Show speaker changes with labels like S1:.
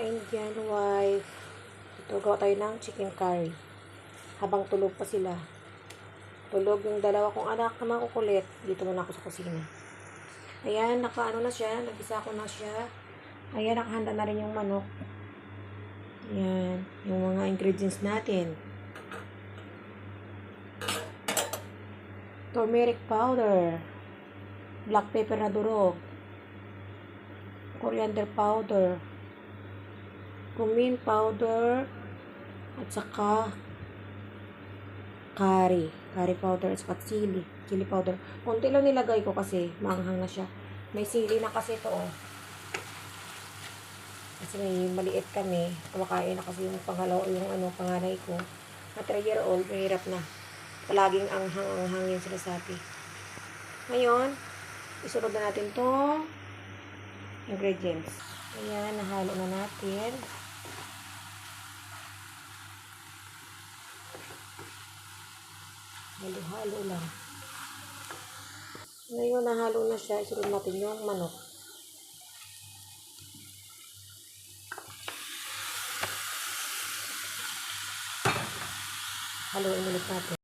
S1: ka-Indian wife. Ito, gawa tayo ng chicken curry. Habang tulog pa sila. Tulog yung dalawa kong anak na makukulit. Dito muna ako sa kusina. Ayan, nakaano na siya. Nagisa ko na siya. Ayan, nakahanda na rin yung manok. Ayan, yung mga ingredients natin. Turmeric powder. Black pepper na durog. Coriander powder. Cumin powder. At saka curry. Curry powder at saka chili. Chili powder. Kunti lang nilagay ko kasi maanghang na siya. May sili na kasi ito oh. Kasi may maliit kami. Kumakain na kasi yung pangalaw, yung ano, panganay ko. Na 3 year old, mahirap na. Palaging anghang-anghang yung sinasabi. Ngayon, isunod na natin to ingredients. Ayan, nahalo na natin. Halo-halo lang. Ngayon, nahalo na siya. Isunod natin yung manok. Haluin ulit natin.